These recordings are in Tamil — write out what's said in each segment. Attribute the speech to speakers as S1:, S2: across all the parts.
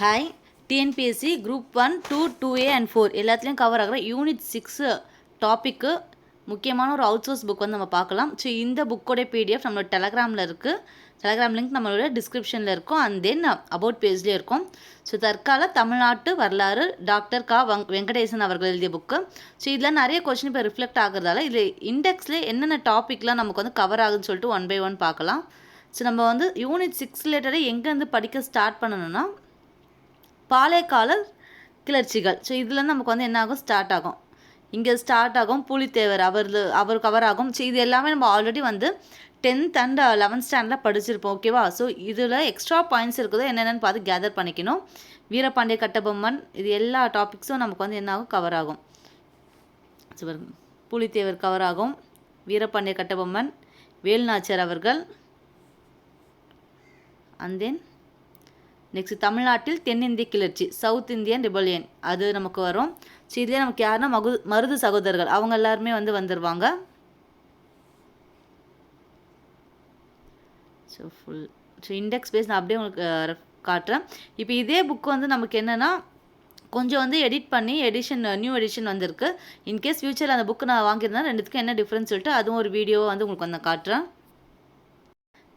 S1: Hi TNPSC group one two two A and four எல்லாத்துலேயும் கவர் ஆகிற யூனிட் சிக்ஸு டாப்பிக்கு முக்கியமான ஒரு அவுட் சோர்ஸ் புக் வந்து நம்ம பார்க்கலாம். ஸோ இந்த புக்கோடைய பிடிஎஃப் நம்மளோட டெலகிராமில் இருக்குது டெலகிராம் லிங்க் நம்மளோட டிஸ்கிரிப்ஷனில் இருக்கும். அண்ட் தென் அபவுட் பேஜ்லேயே இருக்கும். ஸோ தற்கால தமிழ்நாட்டு வரலாறு டாக்டர் கா வங் வெங்கடேசன் அவர்கள் எழுதிய புக்கு ஸோ இதில் நிறைய கொஸ்டின் இப்போ ரிஃப்ளெக்ட் ஆகுறதால இதில் இண்டெக்ஸில் என்னென்ன டாப்பிக்லாம் நமக்கு வந்து கவர் ஆகுதுன்னு சொல்லிட்டு ஒன் பை ஒன் பார்க்கலாம். ஸோ நம்ம வந்து யூனிட் சிக்ஸ் ரிலேட்டடாக எங்கேருந்து படிக்க ஸ்டார்ட் பண்ணணும்னா பாலைக்கால கிளர்ச்சிகள். ஸோ இதுலேருந்து நமக்கு வந்து என்ன ஆகும் ஸ்டார்ட் ஆகும். இங்கே ஸ்டார்ட் ஆகும். புலித்தேவர் அவர் அவர் கவர் ஆகும். ஸோ இது எல்லாமே நம்ம ஆல்ரெடி வந்து டென்த் அண்ட் லெவன்த் ஸ்டாண்டர்டில் படிச்சிருப்போம் ஓகேவா ஸோ இதில் எக்ஸ்ட்ரா பாயிண்ட்ஸ் இருக்குதோ. என்னென்னு பார்த்து கேதர் பண்ணிக்கணும். வீரபாண்டிய கட்டபொம்மன் இது எல்லா டாபிக்ஸும் நமக்கு வந்து என்ன ஆகும். கவர் ஆகும் புலித்தேவர் கவர் ஆகும். வீரபாண்டிய கட்டபொம்மன் வேலுநாச்சியார் அவர்கள். அண்ட் தென் நெக்ஸ்ட் தமிழ்நாட்டில் தென்னிந்திய கிளர்ச்சி சவுத் இந்தியன் ரிபல்யன் அது நமக்கு வரும். ஸோ இதுலேயே நமக்கு யாருன்னா மகு மருது சகோதரர்கள். அவங்க எல்லாருமே வந்து வந்துடுவாங்க so full so index page நான் அப்படியே உங்களுக்கு காட்டுறேன். இப்போ இதே புக் வந்து நமக்கு என்னென்னா கொஞ்சம் வந்து எடிட் பண்ணி எடிஷன் நியூ எடிஷன் வந்திருக்கு. இன்கேஸ் ஃப்யூச்சரில் அந்த புக்கு நான் வாங்கியிருந்தேன் ரெண்டுத்துக்கும் என்ன டிஃப்ரென்ஸ் சொல்லிட்டு அதுவும் ஒரு வீடியோவை வந்து உங்களுக்கு வந்து காட்டுறேன்.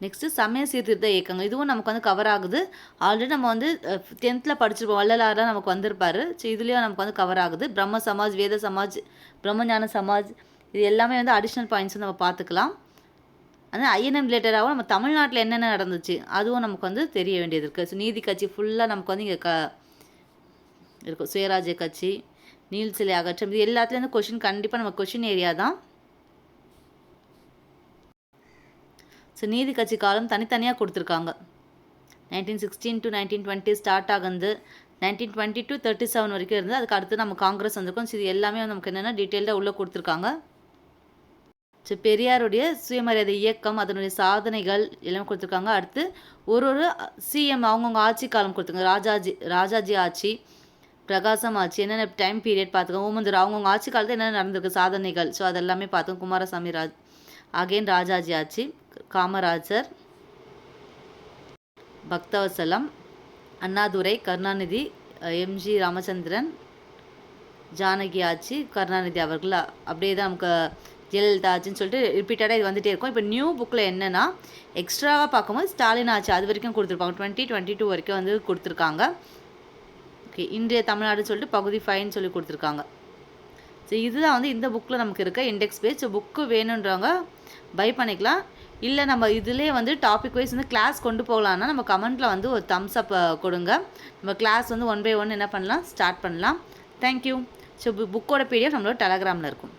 S1: நெக்ஸ்ட்டு சமய சீர்திருத்த இயக்கங்கள். இதுவும் நமக்கு வந்து கவர் ஆகுது. ஆல்ரெடி நம்ம வந்து டென்த்தில் படிச்சிருப்போம். வள்ளலார்லாம் நமக்கு வந்திருப்பார். ஸோ இதுலேயும் நமக்கு வந்து கவர் ஆகுது. பிரம்ம சமாஜ் வேத சமாஜ் பிரம்மஞான சமாஜ் இது எல்லாமே வந்து அடிஷ்னல் பாயிண்ட்ஸ் நம்ம பார்த்துக்கலாம். ஆனால் ஐஎன்எம் ரிலேட்டடாகவும் நம்ம தமிழ்நாட்டில் என்னென்ன நடந்துச்சு அதுவும் நமக்கு வந்து தெரிய வேண்டியது இருக்குது ஸோ நீதி கட்சி ஃபுல்லாக நமக்கு வந்து இங்கே க இருக்கும் சுயராஜ்ய கட்சி நீல் சிலை அகற்றம் இது எல்லாத்துலேருந்து கொஷின் கண்டிப்பாக நம்ம கொஷின் ஏரியா தான். ஸோ நீதி கட்சி காலம் தனித்தனியாக கொடுத்துருக்காங்க. Nineteen sixteen to nineteen twenty start ஆகுது. Nineteen twenty to thirty seven வரைக்கும் இருந்து அதுக்கு அடுத்து நம்ம காங்கிரஸ் வந்திருக்கோம். ஸோ இது எல்லாமே நமக்கு என்னென்னா டீட்டெயிலாக உள்ளே கொடுத்துருக்காங்க. ஸோ பெரியாருடைய சுயமரியாதை இயக்கம் அதனுடைய சாதனைகள் எல்லாமே கொடுத்துருக்காங்க. அடுத்து ஒரு ஒரு சிஎம் அவங்கவுங்க ஆட்சி காலம் கொடுத்துருக்காங்க. ராஜாஜி ராஜாஜி ஆட்சி பிரகாசம் ஆட்சி என்னென்ன டைம் பீரியட் பார்த்துக்கோங்க ஓமந்தூர் அவங்கவுங்க ஆட்சி காலத்தில் என்னென்ன நடந்திருக்கு சாதனைகள். ஸோ அதெல்லாமே பார்த்துக்கோங்க குமாரசாமி ராஜ் அகைன் ராஜாஜி ஆட்சி. காமராஜர் பக்தவசலம் அண்ணாதுரை கருணாநிதி எம்ஜி ராமச்சந்திரன் ஜானகி ஆச்சி கருணாநிதி அவர்கள். அப்படியே தான் நமக்கு ஜெயலலிதா ஆச்சுன்னு சொல்லிட்டு ரிப்பீட்டடாக இது வந்துகிட்டே இருக்கும். இப்போ நியூ புக்கில் என்னென்னா எக்ஸ்ட்ராவாக பார்க்கும்போது ஸ்டாலின் ஆட்சி அது வரைக்கும் கொடுத்துருப்பாங்க. டுவெண்ட்டி டுவெண்ட்டி டூ வரைக்கும் வந்து கொடுத்துருக்காங்க. ஓகே இன்றைய தமிழ்நாடுன்னு சொல்லிட்டு பகுதி ஃபைன்னு சொல்லி கொடுத்துருக்காங்க. ஸோ இதுதான் வந்து இந்த புக்கில் நமக்கு இருக்க இண்டெக்ஸ் பேஜ் ஸோ புக்கு வேணுன்றவங்க பை பண்ணிக்கலாம். இல்லை நம்ம இதிலே வந்து டாபிக் வைஸ் வந்து கிளாஸ் கொண்டு போகலான்னா நம்ம கமெண்ட்டில் வந்து ஒரு தம்ஸ் அப் கொடுங்க. நம்ம கிளாஸ் வந்து ஒன் பை ஒன் என்ன பண்ணலாம்? ஸ்டார்ட் பண்ணலாம். தேங்க்யூ ஸோ புக்கோட பிடிஎஃப் நம்மளோட டெலகிராமில் இருக்கும்.